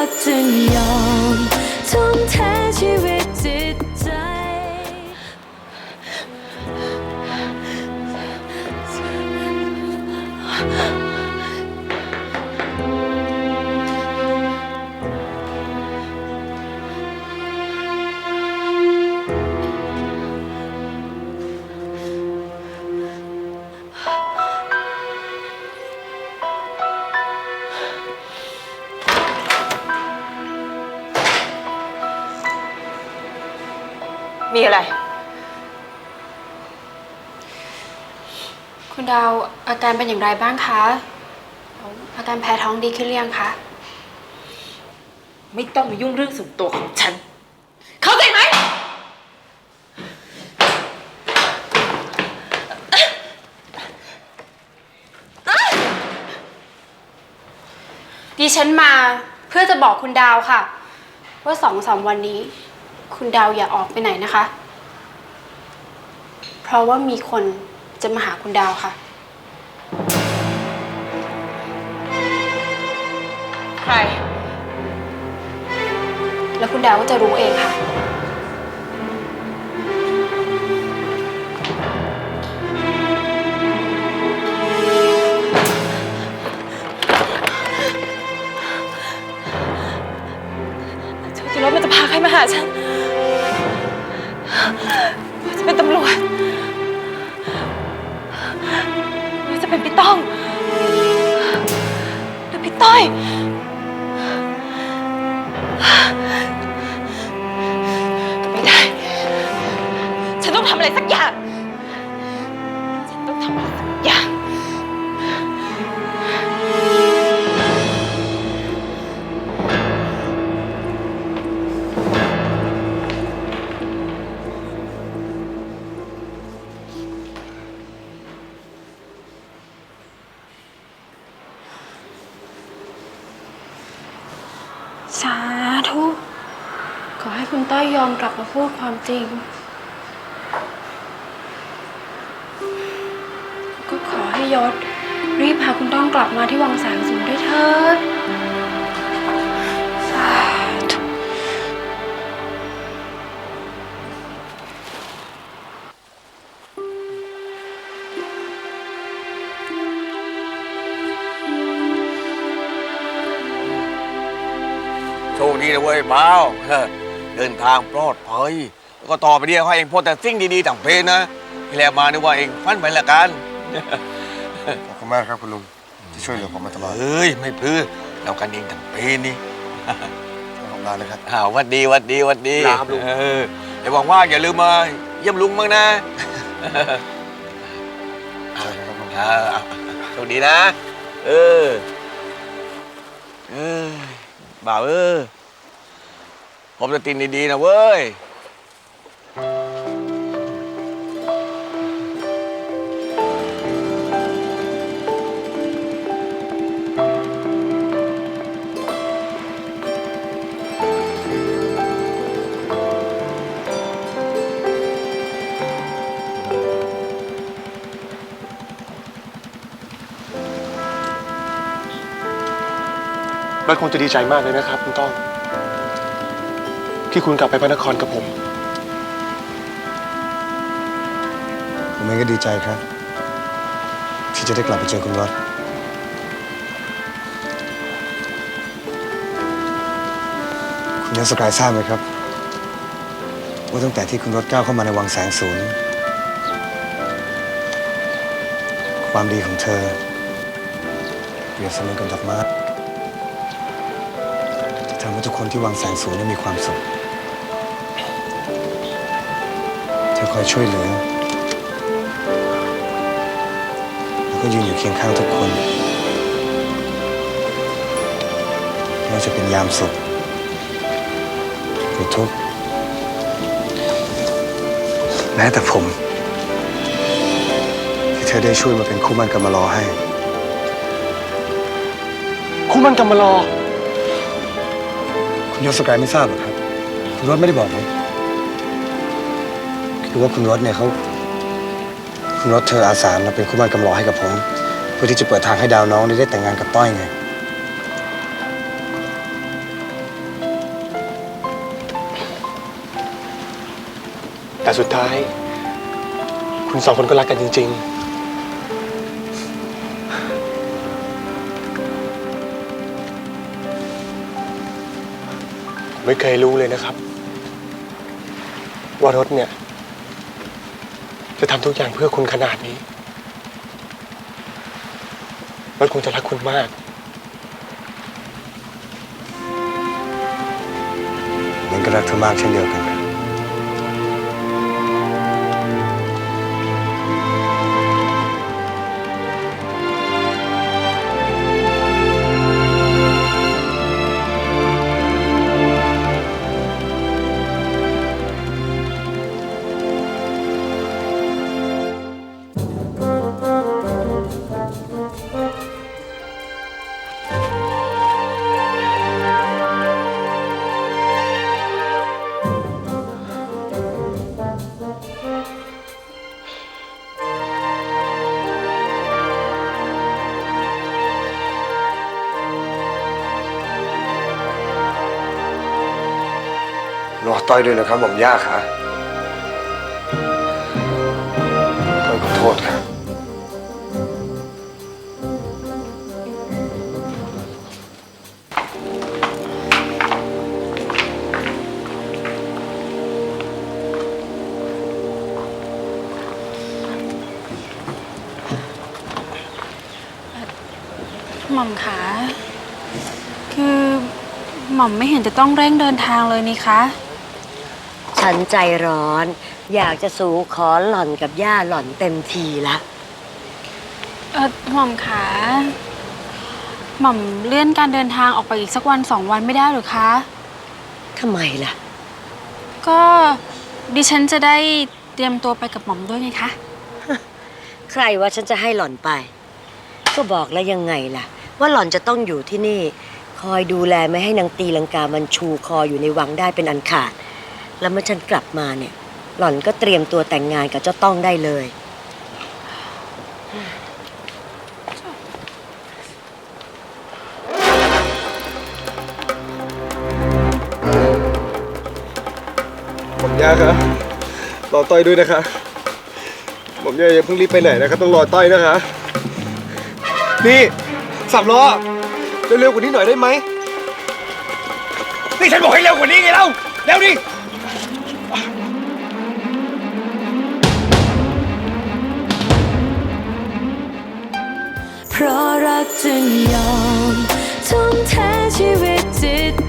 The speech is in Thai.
ักจนยอมทุ่มเทชีวิตจิต มีอะไร คุณดาวอาการเป็นอย่างไรบ้างคะแล้วอาการแพ้ท้องดีขึ้นหรือยังคะ ไม่ต้องมายุ่งเรื่องส่วนตัวของฉัน เข้าใจไหม ดิฉันมาเพื่อจะบอกคุณดาวค่ะ ว่าสองสามวันนี้ คุณดาวอย่าออกไปไหนนะคะ เพราะว่ามีคนจะมาหาคุณดาวค่ะ ใคร แล้วคุณดาวก็จะรู้เองค่ะจริงๆแล้วมันจะพาใครมาหาฉัน มันจะเป็นตำรวจมันจะเป็นพี่ต้องหรือพี่ต้อย คุณต้อยยอมกลับมาพูดความจริง ก็ขอให้ยศ รีบพาคุณต้องกลับมาที่วังแสงสูงด้วยเถิดสาธุโชคดีนะเว้ยเปล่า เออเดินทางปลอดภัยแล้วก็ต่อไปเดียวให้เองพูดแต่สิ่งดีๆต่างเพลงนะที่แล้วมานึกว่าเองฟันไปละกันขอบคุณมากครับคุณลุงที่ช่วยเหลือผมมาตลอดเฮ้ยไม่พลื้อเรากันเองต่างเพลงนี่ผมลาเลยครับอ้าวหวัดดีหวัดดีหวัดดีลาครับลุงเออเดี๋ยวว่างๆอย่าลืมมาเยี่ยมลุงบ้างนะใช่ครับลุงอ่าเอาโชคดีนะ เออ เออบ่าวเออ ผมจะตินดีๆนะเว้ยรัฐคงจะดีใจมากเลยนะครับคุณต้อง ที่คุณกลับไปพระนครกับผม ผมเองก็ดีใจครับ ที่จะได้กลับไปเจอคุณรถคุณยศกายทราบไหมครับ ว่าตั้งแต่ที่คุณรถก้าวเข้ามาในวังแสงศูนย์ ความดีของเธอเปรียบเสมือนกับดอกไม้ที่ทำให้ทุกคนที่วังแสงศูนย์นั้นมีความสุข อยช่วยเหลือ แล้วก็ยืนอยู่เคียงข้างทุกคนไม่ว่าจะเป็นยามสุขหรือทุกข์แม้แต่ผม ที่เธอได้ช่วยมาเป็นคู่มันกำมารอให้ คู่มันกำมารอ คุณโยศกายไม่ทราบหรอครับ คุณรถไม่ได้บอกผม คือว่าคุณรถเนี่ยเขาคุณรถเธออาสามาเป็นคู่มั่นกำลอให้กับผมเพื่อที่จะเปิดทางให้ดาวน้องได้แต่งงานกับต้อยไงแต่สุดท้าย คุณสองคนก็รักกันจริง ๆไม่เคยรู้เลยนะครับ ว่ารถเนี่ย จะทำทุกอย่างเพื่อคุณขนาดนี้ มันคงจะรักคุณมาก มันก็รักเธอมากเช่นเดียวกัน ต้อยด้วยนะครับหม่อมย่าค่ะต้อยขอโทษครับหม่อมคะคือหม่อมไม่เห็นจะต้องเร่งเดินทางเลยนี่คะ ฉันใจร้อน อยากจะสู่ขอหล่อนกับย่าหล่อนเต็มทีละ เออหม่อมคะหม่อมเลื่อนการเดินทางออกไปอีกสักวันสองวันไม่ได้หรือคะทำไมล่ะ ก็ดิฉันจะได้เตรียมตัวไปกับหม่อมด้วยไงคะ ใครว่าฉันจะให้หล่อนไป ก็บอกแล้วยังไงล่ะ ว่าหล่อนจะต้องอยู่ที่นี่ คอยดูแลไม่ให้นางตีลังกามันชูคออยู่ในวังได้เป็นอันขาด แล้วเมื่อฉันกลับมาเนี่ย หล่อนก็เตรียมตัวแต่งงานกับเจ้าต้องได้เลยหม่อมย่าครับรอต้อยด้วยนะคะหม่อมย่าอย่าเพิ่งรีบไปไหนนะครับต้องรอต้อยนะคะ นี่สามล้อเร็วๆกว่านี้หน่อยได้ไหมนี่ฉันบอกให้เร็วกว่านี้ไงเล่าเร็วดิ กจึงยอมทุ่มเทชีวิตจิต